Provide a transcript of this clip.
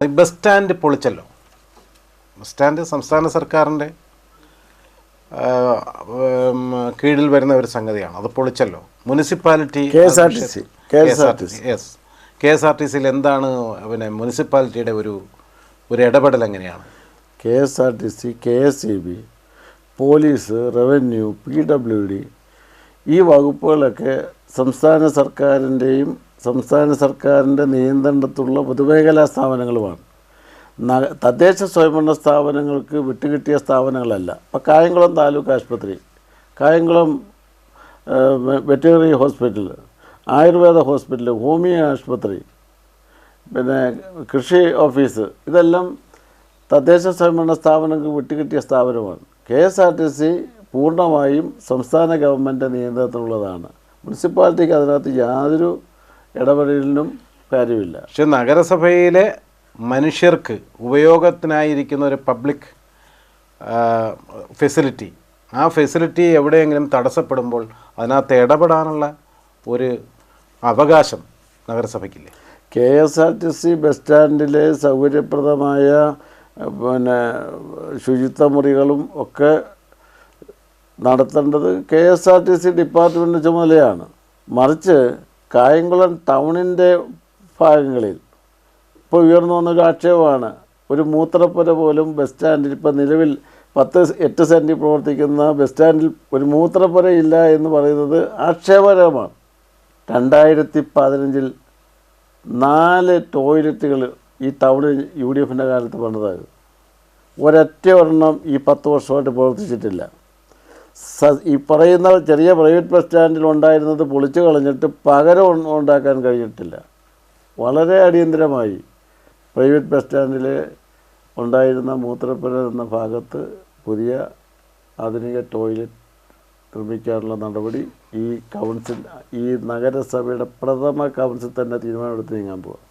Bus stand പൊളിച്ചല്ലോ. Bus stand സംസ്ഥാന സർക്കാരിന്റെ കീഴിൽ വരുന്ന ഒരു സംഗതിയാണ്. അത് പൊളിച്ചല്ലോ. Municipality KSRTC. KSRTC. Yes. K S R T സിയിൽ എന്താണ് പിന്നെ മുനിസിപ്പാലിറ്റിയുടെ ഒരു ഒരു ഇടപെടൽ എങ്ങനെയാണ്? K S R T C K S E B police revenue P W D ഈ വകുപ്പുകളൊക്കെ സംസ്ഥാന സർക്കാരിന്റെയും സംസ്ഥാന സർക്കാരിന്റെ നിയന്ത്രണത്തിലുള്ള പൊതുമേഖലാ സ്ഥാപനങ്ങളുമാണ്. തദ്ദേശ സ്വയംഭരണ സ്ഥാപനങ്ങൾക്ക് വിട്ടുകിട്ടിയ സ്ഥാപനങ്ങളല്ല. ഇപ്പോൾ കായംകുളം താലൂക്ക് ആശുപത്രി Kayamkulam veterinary hospital Ayurveda hospital homeo ആശുപത്രി പിന്നെ കൃഷി ഓഫീസ് ഇതെല്ലാം തദ്ദേശ സ്വയംഭരണ സ്ഥാപനങ്ങൾക്ക് വിട്ടുകിട്ടിയ സ്ഥാപനമാണ്. K S R T C പൂർണമായും സംസ്ഥാന ഗവൺമെന്റ് നിയന്ത്രണത്തിലുള്ളതാണ്. മുനിസിപ്പാലിറ്റിക്ക് അതിനകത്ത് യാതൊരു ഇടപെടലിനും കാര്യമില്ല. പക്ഷെ നഗരസഭയിലെ മനുഷ്യർക്ക് ഉപയോഗത്തിനായിരിക്കുന്ന ഒരു പബ്ലിക് ഫെസിലിറ്റി ആ ഫെസിലിറ്റി എവിടെയെങ്കിലും തടസ്സപ്പെടുമ്പോൾ അതിനകത്ത് ഇടപെടാനുള്ള ഒരു അവകാശം നഗരസഭയ്ക്കില്ലേ? K S R T C bus സ്റ്റാൻഡിലെ സൗകര്യപ്രദമായ പിന്നെ ശുചിത്വ മുറികളും ഒക്കെ നടത്തേണ്ടത് K S R T C department ചുമതലയാണ്. മറിച്ച് കായംകുളം ടൗണിന്റെ ഭാഗങ്ങളിൽ ഇപ്പോൾ ഉയർന്നു വന്നൊരു ആക്ഷേപമാണ്. ഒരു മൂത്രപ്പുര പോലും ബസ് സ്റ്റാൻഡിൽ ഇപ്പോൾ നിലവിൽ പത്ത് എട്ട് സെന്റിൽ പ്രവർത്തിക്കുന്ന ബസ് സ്റ്റാൻഡിൽ ഒരു മൂത്രപ്പുര ഇല്ല എന്ന് പറയുന്നത് ആക്ഷേപകരമാണ്. രണ്ടായിരത്തി പതിനഞ്ചിൽ നാല് ടോയ്ലറ്റുകൾ ഈ ടൗണിൽ യു ഡി എഫിന്റെ കാലത്ത് പണിതായത് ഒരൊറ്റ ഒരെണ്ണം ഈ പത്ത് വർഷമായിട്ട് പ്രവർത്തിച്ചിട്ടില്ല. സ- ഈ പറയുന്ന ചെറിയ പ്രൈവറ്റ് ബസ് സ്റ്റാൻഡിൽ ഉണ്ടായിരുന്നത് പൊളിച്ചു കളഞ്ഞിട്ട് പകരം ഉണ്ടാക്കാൻ കഴിഞ്ഞിട്ടില്ല. വളരെ അടിയന്തരമായി പ്രൈവറ്റ് ബസ് സ്റ്റാൻഡിൽ ഉണ്ടായിരുന്ന മൂത്രപ്പുര എന്ന ഭാഗത്ത് പുതിയ ആധുനിക ടോയ്ലറ്റ് നിർമ്മിക്കാനുള്ള നടപടി ഈ കൗൺസിൽ ഈ നഗരസഭയുടെ പ്രഥമ കൗൺസിൽ തന്നെ തീരുമാനമെടുത്ത് നീങ്ങാൻ പോവാം.